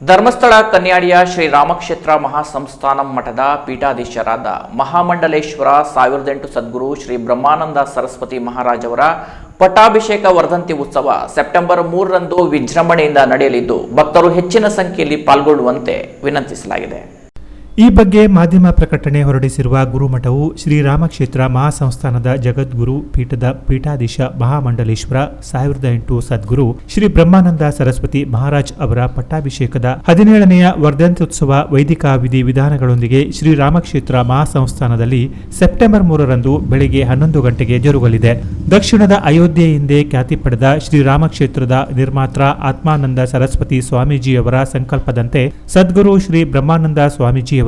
ಧರ್ಮಸ್ಥಳ ಕನ್ಯಾಡಿಯ ಶ್ರೀ ರಾಮಕ್ಷೇತ್ರ ಮಹಾಸಂಸ್ಥಾನಂ ಮಠದ ಪೀಠಾಧೀಶರಾದ ಮಹಾಮಂಡಲೇಶ್ವರ ಸಾವಿರದ ಎಂಟು ಸದ್ಗುರು ಶ್ರೀ ಬ್ರಹ್ಮಾನಂದ ಸರಸ್ವತಿ ಮಹಾರಾಜವರ ಪಟ್ಟಾಭಿಷೇಕ ವರ್ಧಂತಿ ಉತ್ಸವ ಸೆಪ್ಟೆಂಬರ್ ಮೂರರಂದು ವಿಜೃಂಭಣೆಯಿಂದ ನಡೆಯಲಿದ್ದು, ಭಕ್ತರು ಹೆಚ್ಚಿನ ಸಂಖ್ಯೆಯಲ್ಲಿ ಪಾಲ್ಗೊಳ್ಳುವಂತೆ ವಿನಂತಿಸಲಾಗಿದೆ. ಈ ಬಗ್ಗೆ ಮಾಧ್ಯಮ ಪ್ರಕಟಣೆ ಹೊರಡಿಸಿರುವ ಗುರುಮಠವು ಶ್ರೀರಾಮಕ್ಷೇತ್ರ ಮಹಾಸಂಸ್ಥಾನದ ಜಗದ್ಗುರು ಪೀಠದ ಪೀಠಾಧೀಶ ಮಹಾಮಂಡಲೇಶ್ವರ ಸಾವಿರದ ಎಂಟು ಸದ್ಗುರು ಶ್ರೀ ಬ್ರಹ್ಮಾನಂದ ಸರಸ್ವತಿ ಮಹಾರಾಜ್ ಅವರ ಪಟ್ಟಾಭಿಷೇಕದ ಹದಿನೇಳನೆಯ ವರ್ಧಂತ್ಯೋತ್ಸವ ವೈದಿಕ ವಿಧಿ ವಿಧಾನಗಳೊಂದಿಗೆ ಶ್ರೀರಾಮಕ್ಷೇತ್ರ ಮಹಾಸಂಸ್ಥಾನದಲ್ಲಿ ಸೆಪ್ಟೆಂಬರ್ ಮೂರರಂದು ಬೆಳಗ್ಗೆ ಹನ್ನೊಂದು ಗಂಟೆಗೆ ಜರುಗಲಿದೆ. ದಕ್ಷಿಣದ ಅಯೋಧ್ಯೆಯಿಂದೇ ಖ್ಯಾತಿ ಪಡೆದ ಶ್ರೀರಾಮಕ್ಷೇತ್ರದ ನಿರ್ಮಾತ್ರ ಆತ್ಮಾನಂದ ಸರಸ್ವತಿ ಸ್ವಾಮೀಜಿಯವರ ಸಂಕಲ್ಪದಂತೆ ಸದ್ಗುರು ಶ್ರೀ ಬ್ರಹ್ಮಾನಂದ ಸ್ವಾಮೀಜಿಯವರು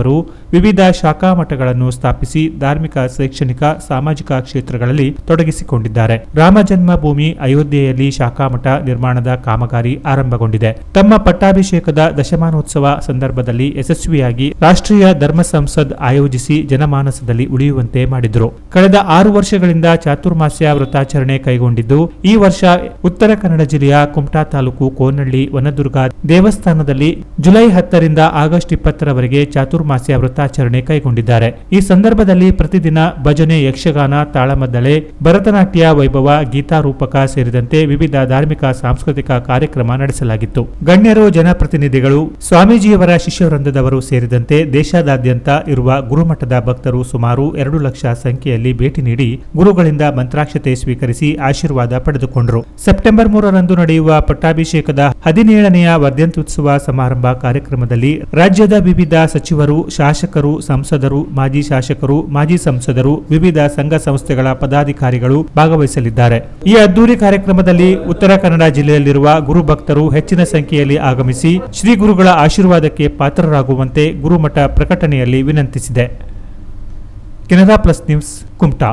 ವಿವಿಧ ಶಾಖಾ ಮಠಗಳನ್ನು ಸ್ಥಾಪಿಸಿ ಧಾರ್ಮಿಕ, ಶೈಕ್ಷಣಿಕ, ಸಾಮಾಜಿಕ ಕ್ಷೇತ್ರಗಳಲ್ಲಿ ತೊಡಗಿಸಿಕೊಂಡಿದ್ದಾರೆ. ರಾಮ ಜನ್ಮಭೂಮಿ ಅಯೋಧ್ಯೆಯಲ್ಲಿ ಶಾಖಾ ಮಠ ನಿರ್ಮಾಣದ ಕಾಮಗಾರಿ ಆರಂಭಗೊಂಡಿದೆ. ತಮ್ಮ ಪಟ್ಟಾಭಿಷೇಕದ ದಶಮಾನೋತ್ಸವ ಸಂದರ್ಭದಲ್ಲಿ ಯಶಸ್ವಿಯಾಗಿ ರಾಷ್ಟ್ರೀಯ ಧರ್ಮ ಸಂಸದ್ ಆಯೋಜಿಸಿ ಜನಮಾನಸದಲ್ಲಿ ಉಳಿಯುವಂತೆ ಮಾಡಿದ್ರು. ಕಳೆದ ಆರು ವರ್ಷಗಳಿಂದ ಚಾತುರ್ಮಾಸ್ಯ ವ್ರತಾಚರಣೆ ಕೈಗೊಂಡಿದ್ದು, ಈ ವರ್ಷ ಉತ್ತರ ಕನ್ನಡ ಜಿಲ್ಲೆಯ ಕುಮಟಾ ತಾಲೂಕು ಕೋನಹಳ್ಳಿ ವನದುರ್ಗ ದೇವಸ್ಥಾನದಲ್ಲಿ ಜುಲೈ ಹತ್ತರಿಂದ ಆಗಸ್ಟ್ ಇಪ್ಪತ್ತರವರೆಗೆ ಚಾತುರ್ಮಾಸ್ಯ ವೃತ್ತಾಚರಣೆ ಕೈಗೊಂಡಿದ್ದಾರೆ. ಈ ಸಂದರ್ಭದಲ್ಲಿ ಪ್ರತಿದಿನ ಭಜನೆ, ಯಕ್ಷಗಾನ ತಾಳಮದ್ದಳೆ ಭರತನಾಟ್ಯ, ವೈಭವ, ಗೀತಾರೂಪಕ ಸೇರಿದಂತೆ ವಿವಿಧ ಧಾರ್ಮಿಕ, ಸಾಂಸ್ಕೃತಿಕ ಕಾರ್ಯಕ್ರಮ ನಡೆಸಲಾಗಿತ್ತು. ಗಣ್ಯರು, ಜನಪ್ರತಿನಿಧಿಗಳು, ಸ್ವಾಮೀಜಿಯವರ ಶಿಷ್ಯವೃಂದದವರು ಸೇರಿದಂತೆ ದೇಶಾದ್ಯಂತ ಇರುವ ಗುರುಮಠದ ಭಕ್ತರು ಸುಮಾರು ಎರಡು ಲಕ್ಷ ಸಂಖ್ಯೆಯಲ್ಲಿ ಭೇಟಿ ನೀಡಿ ಗುರುಗಳಿಂದ ಮಂತ್ರಾಕ್ಷತೆ ಸ್ವೀಕರಿಸಿ ಆಶೀರ್ವಾದ ಪಡೆದುಕೊಂಡರು. ಸೆಪ್ಟೆಂಬರ್ ಮೂರರಂದು ನಡೆಯುವ ಪಟ್ಟಾಭಿಷೇಕದ ಹದಿನೇಳನೆಯ ವರ್ಧಂತ್ಯುತ್ಸವ ಸಮಾರಂಭ ಕಾರ್ಯಕ್ರಮದಲ್ಲಿ ರಾಜ್ಯದ ವಿವಿಧ ಸಚಿವರು ಶಾಸಕರು ಸಂಸದರು, ಮಾಜಿ ಶಾಸಕರು, ಮಾಜಿ ಸಂಸದರು, ವಿವಿಧ ಸಂಘ ಸಂಸ್ಥೆಗಳ ಪದಾಧಿಕಾರಿಗಳು ಭಾಗವಹಿಸಲಿದ್ದಾರೆ. ಈ ಅದ್ದೂರಿ ಕಾರ್ಯಕ್ರಮದಲ್ಲಿ ಉತ್ತರ ಕನ್ನಡ ಜಿಲ್ಲೆಯಲ್ಲಿರುವ ಗುರು ಭಕ್ತರು ಹೆಚ್ಚಿನ ಸಂಖ್ಯೆಯಲ್ಲಿ ಆಗಮಿಸಿ ಶ್ರೀ ಗುರುಗಳ ಆಶೀರ್ವಾದಕ್ಕೆ ಪಾತ್ರರಾಗುವಂತೆ ಗುರುಮಠ ಪ್ರಕಟಣೆಯಲ್ಲಿ ವಿನಂತಿಸಿದೆ. Canara plus news, Kumta.